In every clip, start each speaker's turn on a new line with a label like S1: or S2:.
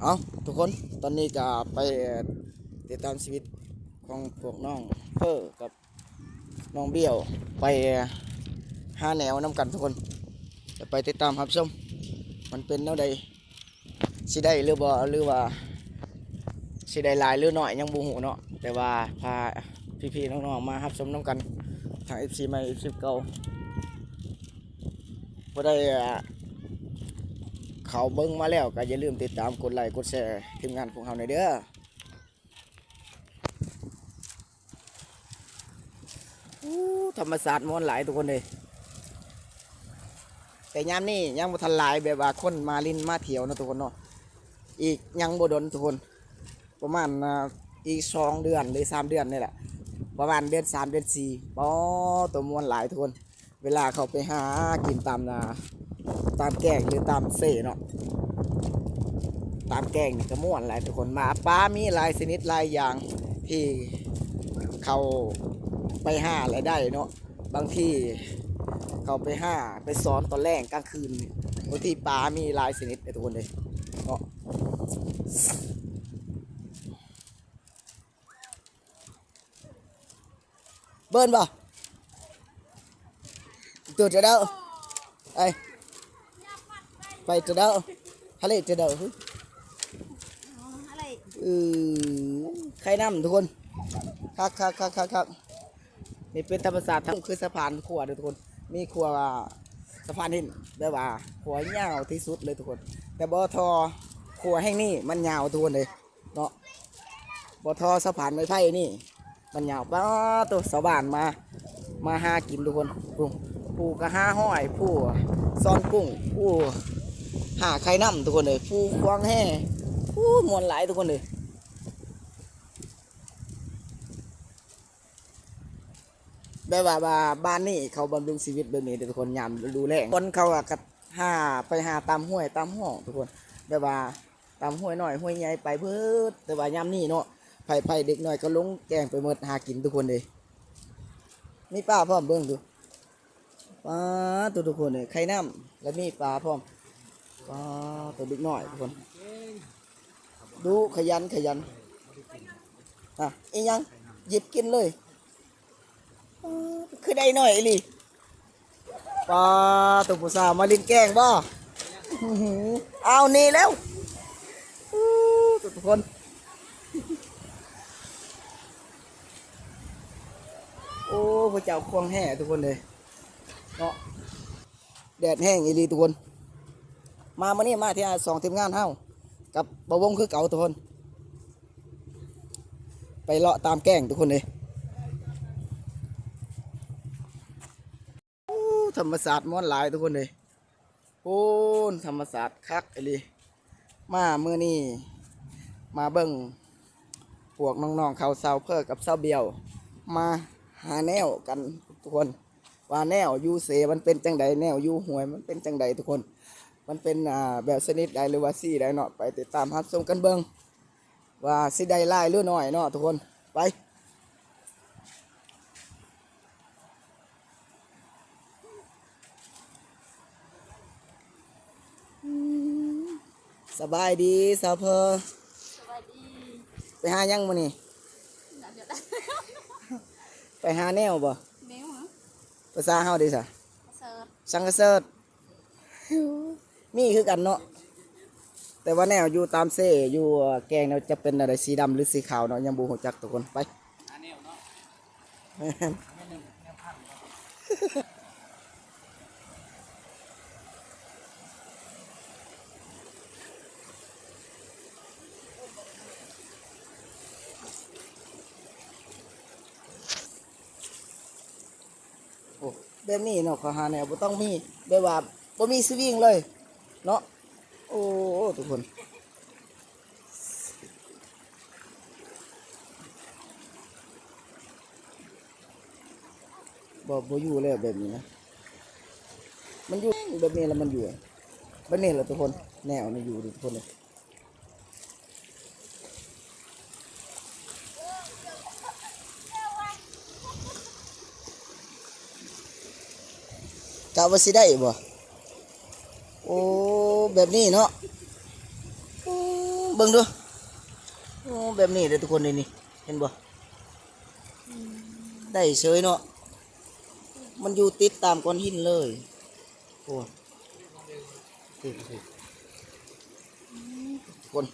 S1: เอาทุกคนตอนนี้ก็ไปติดตามชีวิตของพวกน้องเพ้อกับน้องเบี้ยวไปหาแนวน้ำกันทุกคนจะไปติดตามครับชมมันเป็นแนวใดสิได้หรือบ่หรือว่าสิได้หลายหรือหน้อยยังบ่ฮู้เนาะแต่ว่าพาพี่ๆน้องๆมารับชมน้ำกันทาง FC ใหม่ FC เก่าบ่ได้ เขาเบิ้งมาแล้วก็อย่าลืมติดตามกดไลค์กดแชร์ทีมงานของเราในอยเด้อธรรมศาสตร์มวนหลายทุกคนเลยแต่ยามนี้ยังบ่ทันหลายแบบว่าคนมาลินมาเที่ยวนะทุกคนเนาะอีกยังบ่ดนทุกคน ประมาณอีกสองเดือนหรือสามเดือนนี่แหละประมาณเดือนสามเดือนสี่ปอตัวมวนหลายทุกคน เวลาเขาไปหากินตามนา ตามแกงหรือตามเซ่เนาะตามแกงนี่ก็ม่วนหลายทุกคนมาป้ามีหลายชนิดหลายอย่างที่เขาไปห้าอะไรได้เนาะบางที่เขาไปห้าไปซ้อนตอนแรกกลางคืนบางที่ปลามีหลายชนิดเลยทุกคนเลยเนาะเบิ้ลป่ะตัวจะเด้อไอ้ ไปจะเด้อทะเลจะเด้อเฮ้ย
S2: อะไร
S1: เอใครนำทุกคนครับครับครับครับครับนี่เป็นธรรมศาสตร์ทั้งคือสะพานขัวเด้อทุกคน มีขัวสะพานหินแบบว่าขัวยาวที่สุดเลยทุกคน แต่บอทอขัวแห่งนี้มันยาวทุกคนเลยเนาะบอทอสะพานไม้ไผ่นี่ มันยาวป้าตัวสาวบ้านมา มาหากินทุกคนผู้ผู้ก็หาห้อยผู้ซ่อนกุ้งผู้ หาใครนำทุกคนเลยผู้ควางแห่ผู้มวนหลายทุกคนเลยแบบว่าว่าบ้านนี่เขาบำรุงชีวิตแบบนี้ทุกคนยามดูแลคนเขาอะก็หาไปหาตามห้วยตามห้องทุกคนแบบว่าตามห้วยหน้อยห้วยใหญ่ไปเพื่อแต่ว่ายามนี่เนาะไผ่ไผ่เด็กหน้อยก็ลงแกงไปหมดหากินทุกคนเลยมีป้าพร้อมเบิ่งดูป้าตัวทุกคนเลยไข่น้ำแล้วมีปลาพร้อม ก็ตัวเด็กน้อยทุกคน ดูขยันขยัน อะอียังหยิบกินเลยคือได้หน่อยอีลีปลาตัวผู้สาวมาลินแกงบ่อื้อหือเอานี่แล้วทุกคน โอ้พระเจ้าควงแห่ทุกคนเลยเนาะแดดแห้งอีลีทุกคน มามานี่มาที่สองทีมงานเฮากับบวงคือเก่าทุกคน ไปเลาะตามแก้งทุกคนเลยธรรมศาสตร์ม้วนหลายทุกคนเลยโอ้ธรรมศาสตร์คักไอ้ลีมาเมื่อนี้มาเบิ่งพวกน้องๆเขาเซาเพื่อกับเซาเบียว มาหาแนวกันทุกคน ว่าแนวยูเสมันเป็นจังใดแนวยูหวยมันเป็นจังใดทุกคน มันเป็นอ่าแบบชนิดใดหรือว่าซี่ใดเนาะไปติดตามรับชมกันเบิ่งว่าสิได้หลายหรือน้อยเนาะทุกคนไปสบายดีสาวเพอ
S2: สวัสดี
S1: ไปหายังมื้อนี้
S2: เดี๋ยวได้
S1: ไปหาแนวบ่
S2: เมวเหรอ
S1: ภาษาเฮาเดิซะ
S2: เสิร์ฟ
S1: สังกะเสิร์ต มีคือกันเนาะแต่ว่าแนวอยู่ตามเซ่อยู่แกงเนาจะเป็นอะไรสีดำหรือสีขาวเนาะยังบ่ฮู้จักทุกคนไปแม่นโอ้แบบนี้เนาะขาหาแนวบ่ต้องมีแบบว่าบ่มีสวิงเลย เนาะโอ้ทุกคนบ่บ่อยู่แล้วแบบนี้นะ มันอยู่แบบนี้แล้วมันอยู่แบบนี้แหละทุกคน แนวนี่อยู่ทุกคนเลยกะว่าสิได้บ่ อ้แบบนี้เนาะโอ้บิ่งดูโอ้แบบนี้เด้อทุกคนนี่นี่เห็นบ่ได้เฉยเนาะมันอยู่ติดตามก้อนหินเลยโอ้นี่นี่ทุกคน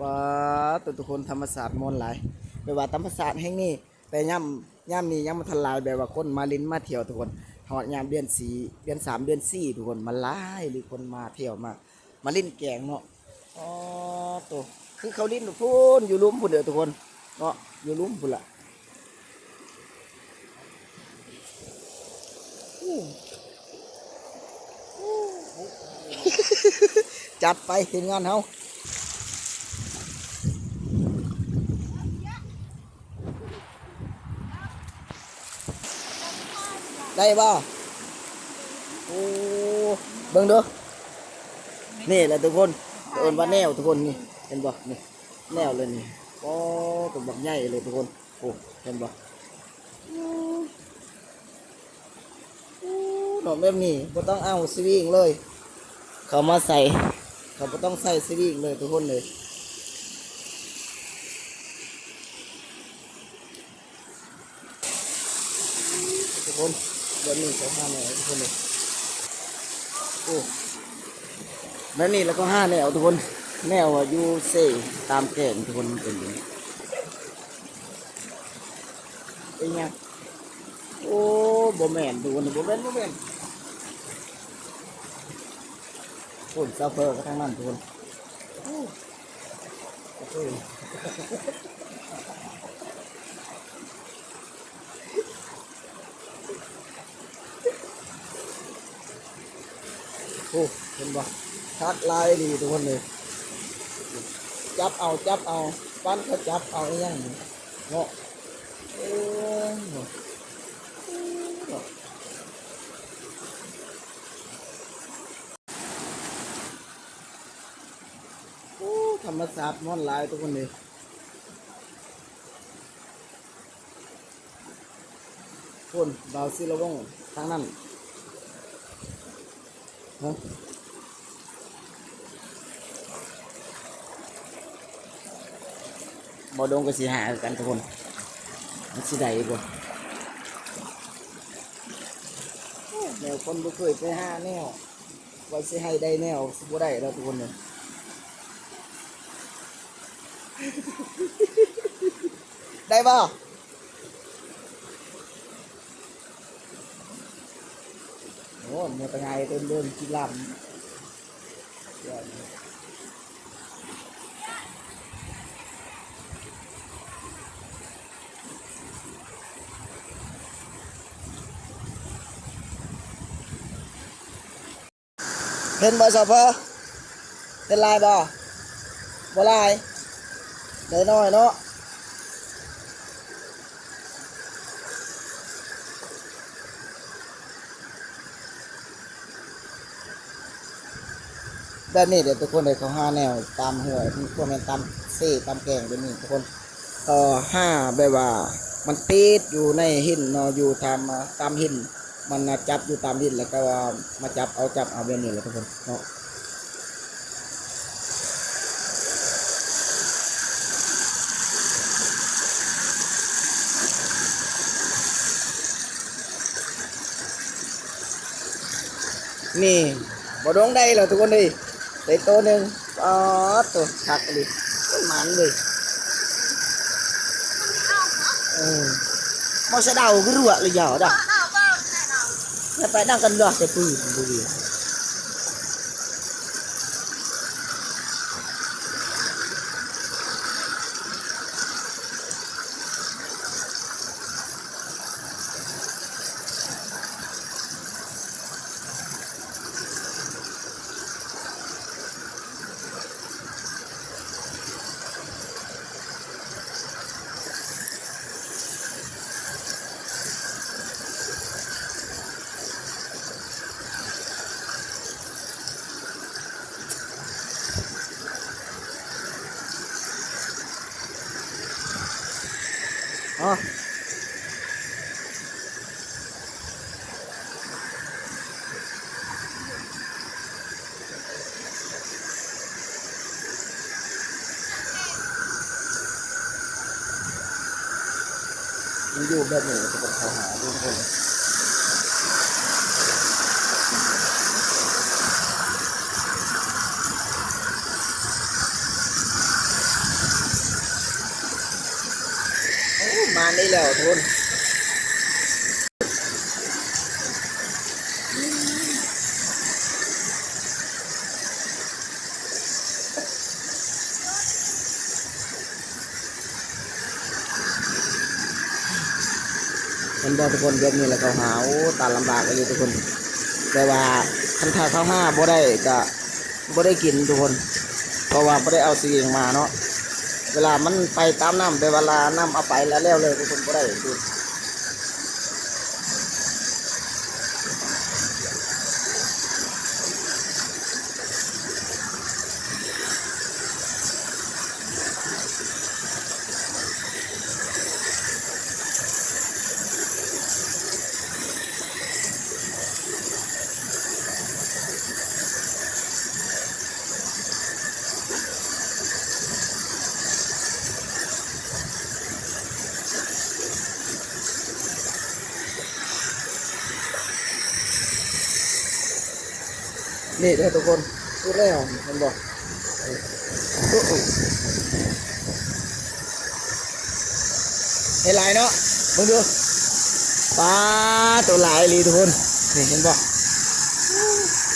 S1: ว้าตัวทุกคนธรรมศาสตร์มนต์หลายแปลว่าธรรมศาสตร์แห่งนี้แต่ย่ำ ย่ำนี้ยังมาทลายแบบว่าคนมาลิ้นมาเที่ยวทุกคนหอดยามเดือนสี่เดือนสามเดือนสี่ทุกคนมาไล่หรือคนมาเที่ยวมา มาลิ้นแกงเนาะอ๋อตัวคือเขาลิ้นพูนอยู่ลุ่มพุ่นเด้อทุกคนเนาะอยู่ลุ่มพุ่นละจัดไปทีมงานเฮา ได้บ่โอ้เบิ่งด้อนี่แหละทุกคนเอิ้นว่าแนวทุกคนนี่เห็นบ่นี่แนวเลยนี่โอ้ตัวบักใหญ่เลยทุกคนโอ้เห็นบ่ดอกแบบนี้บ่ต้องเอาสวิงเลย เขามาใส่ เขาบ่ต้องใส่สวิงเลยทุกคนเลยทุกคน แบบนี้ก็ห้าแนวทุกคนเลยโอ้แล้วนี่แล้วก็ห้าแนวทุกคน แนวอะยูเซตามแก่งทุกคนเป็นอย่างนี้เป็นไงโอ้บ่แม่นทุกคนบ่แม่นบ่แม่นคนซาเฟอร์ก็ทั้งนั้นทุกคน โอ้เห็นบ่ทักลายดีทุกคนเลย จับเอาจับเอาปั้นก็จับเอาอยังนี้เนาะโอ้ยเนาะเนาะโอ้ธรรมศาสตร์มอนลายทุกคนเลยคนดาวซิลวงทางนั้น บอดงก็สิหากันทุกคนมันสิได้บ่แนวคนบ่เคยไปหาแนวว่าสิให้ได้แนวสิบ่ได้แล้วทุกคนเนี่ยได้บ่โอ้เมื่อตะไงเดินเดินกินลำเดี๋ยวนะเห็นบ่สเพอเป็นลายบ่บ่ลายได้น้อยเนาะ ด้านนี้เดี๋ยวทุกคนเลยเขาห้าแนวตามหัวพวกมันตามเซ่ตามแกงเดี๋ยวนี้ทุกคนต่อห้าแบบว่า มันติดอยู่ในหินเนาะอยู่ตามตามหิน มันจับอยู่ตามหินแล้วก็ว่ามาจับเอาจับเอาแบบนี้แหละทุกคนเนาะนี่บ่ดวงได้แล้วทุกคนดิ ไปตัวหนึ่งอ๋อตัวชักเลยต้นมันเลยเออมอสะเดาก็รัวเลยเหรอดอก Nó phải đang cần đoạt cái bự bự bự. มันอยู่แบบนี้จะเป็นเขาหาด้วยคนมาได้แล้วทุกคน มันบอทุกคนเดือนนี้แหล้วเขาหาโอ้ตาลำบากเลยทุกคน แต่ว่าคันถ้าเขาห้าบ่ได้ก็บ่ได้กินทุกคน เพราะว่าบ่ได้เอาสีงมาเนาะเวลามันไปตามน้ำแต่เวลาน้ำเอาไปแล้วแล้วเลยทุกคนบ่ได้ดู นี่เด้อทุกคนพูดแล้วมันบอกเห็นลายเนาะมึงดูปลาตัวลายลีทุกคนนี่เห็นบอก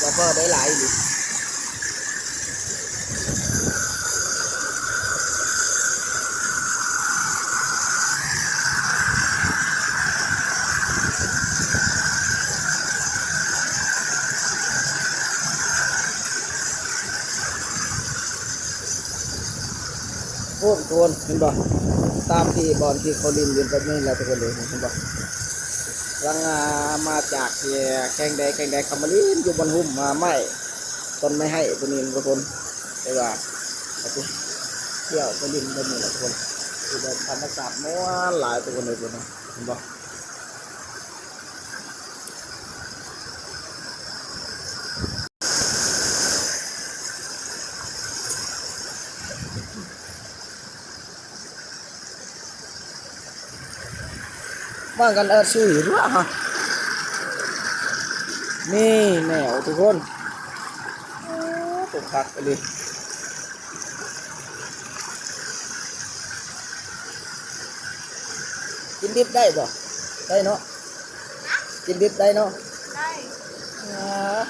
S1: แล้วก็ได้ลายลี ทุกคนเห็นบ่ตามที่บอลที่เขาลินยืนแบบนี้แล้วทุกคนเลยเห็นบ่รังอามาจากแข่งใดแข่งใดเขามาลินอยู่บนหุ่มมาไม่ต้นไม่ให้ตัวนี้ทุกคนแต่ว่เอาไปเที่ยวไปลินแบบนี้แหละทุกคนคือแบบธรรมศาสตร์ม้วนหลายตัวคนเลยทุกคนเห็นบ่ ว่างกันเออสู้อยู่ด้วยฮะนี่แนวทุกคนโอ้ตกคักไปเลยกินดิบได้บ่ได้เนาะกินดิบได้เนาะ
S2: ได้
S1: อ่า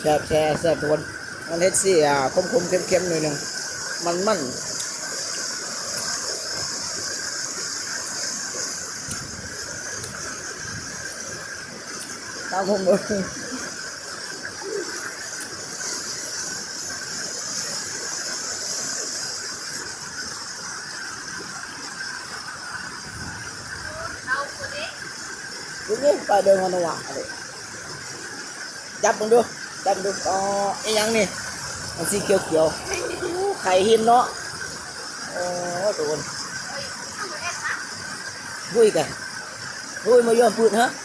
S1: แซ่บแซ่บแซ่บทุกคนมันเฮ็ดสิอะคมคมๆเข้มเข้มๆหน่อยหนึงมันมันามผมเลย
S2: นนี้
S1: ดูนี่ไปเดินวันวะอะไรจับมึงดูจับดูอ๋อไอ้ยังนี่มันสีเขียวเขียวไข่หินเนาะโอ้ทุกคน vui kìa vui mà vô phượt hả
S2: จะ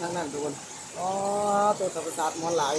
S1: ทั้งนั้นทุกคนอ๋อตัวธรรมศาสาทมอนหลาย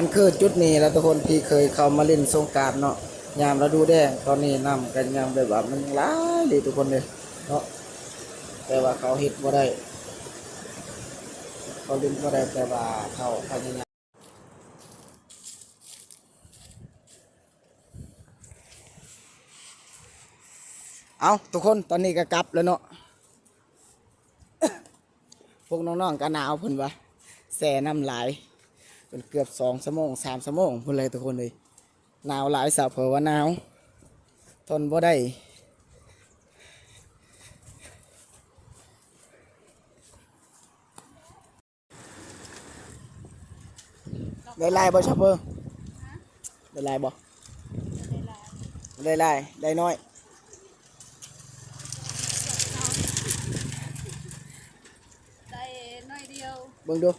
S1: มันคือจุดนี้แล้วทุกคนที่เคยเข้ามาเล่นสงการเนาะยามฤดูแดงตอนนี้น้ำกันยามแบบว่ามันหลายเลยทุกคนเลยเนาะแต่ว่าเขาเฮ็ดบ่ได้เขาเล่นบ่ได้แต่ว่าเขาพยายามเอาทุกคนตอนนี้ก็กลับแล้วเนาะพวกน้องๆก็หนาวเพิ่นวะแส่น้ำหล เป็นเกือบสองชั่วโมงสามชั่วโมงพุ่นเลยทุกคนเลยหนาวหลายสาวเผอว่าหนาว ทนบ่ได้ได้ลายบ่ชอปเปอร์ได้ลายบ่ได้ลายได้น้อย
S2: ได้น้อยเดียว
S1: เบิ่งดู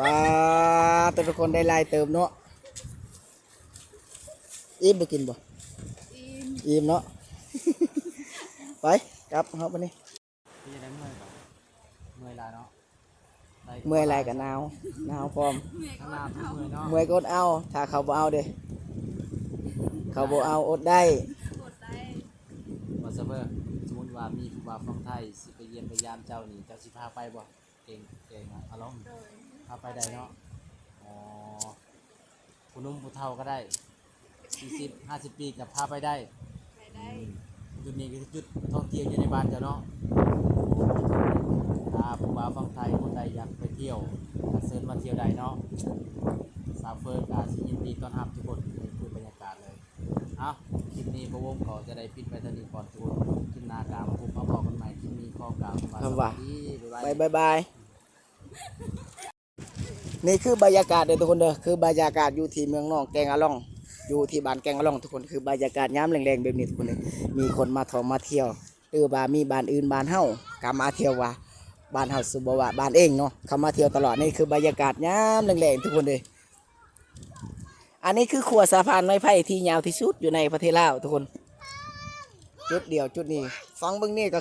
S1: บาแต่ทุกคนได้ลายเติมเนาะอิ่มไปกินบ่
S2: อิ่ม
S1: อิ่มเนาะไปกลับเฮาไปนี่
S3: พี่จะได้เมื่อยก่อนเมื่อยลาเนาะด้
S1: เมื่อยไรกับหนาวหนาวพร้อม
S3: ข้างหน้าพี่เมื่อยเนาะ
S1: เมื่อยก็อดเอา ถ้าเขาบ่เอาเด้เขาบ่เอาอดได้
S2: กดได้
S3: วอสเบอร์สมมติว่ามีผู้บ่าวฟังไทยสิไปเยี่ยมไปยามเจ้านี่เจ้าสิพาไปบ่เก่งเก่งอะเอาลอง
S2: โดย
S3: พาไปได้เนาะ อ๋อผู้หนุ่มผู้เฒ่าก็ได้40 50ปีกับพาไปได้
S2: ไปได้
S3: จุดนี้คือจุดท่องเที่ยวอยู่ในบ้านเจ้าเนาะถ้าผู้บ่าวฟังไทยคนใดอยากไปเที่ยวก็เชิญมาเที่ยวได้เนาะสาวเฟิร์นก็สิยินดีต้อนรับทุกคนในคือบรรยากาศเลยเอาคลิปนี้พระวงศ์เขาจะได้ปิดไปเท่านี้ก่อนทุกคนคลิปหน้ากามาพบมาบอกกันใหม่คลิปนี้ข้อกล่าวคำว่าส
S1: คำว่า
S3: วัสดีบ๊ายบาย
S1: บายบายบาย นี่คือบรรยากาศเด้อทุกคนเด้อคือบรรยากาศอยู่ที่เมืองนอกแกงอะล่อง อยู่ที่บ้านแกงอะล่องทุกคนคือบรรยากาศย้ำแรงๆแบบนี้ทุกคนเลยมีคนมาท่องมาเที่ยวหรือว่ามีบ้านอื่นบ้านเฮากามาเที่ยวว่าบ้านเฮาสุบว่าบ้านเองเนาะเขามาเที่ยวตลอดนี่คือบรรยากาศย้ำแรงๆทุกคนเลยอันนี้คือขัวสะพานไม้ไผ่ที่ยาวที่สุดอยู่ในประเทศลาวทุกคน จุดเดียวจุดนี้ฟังเบิ่งนี่ก็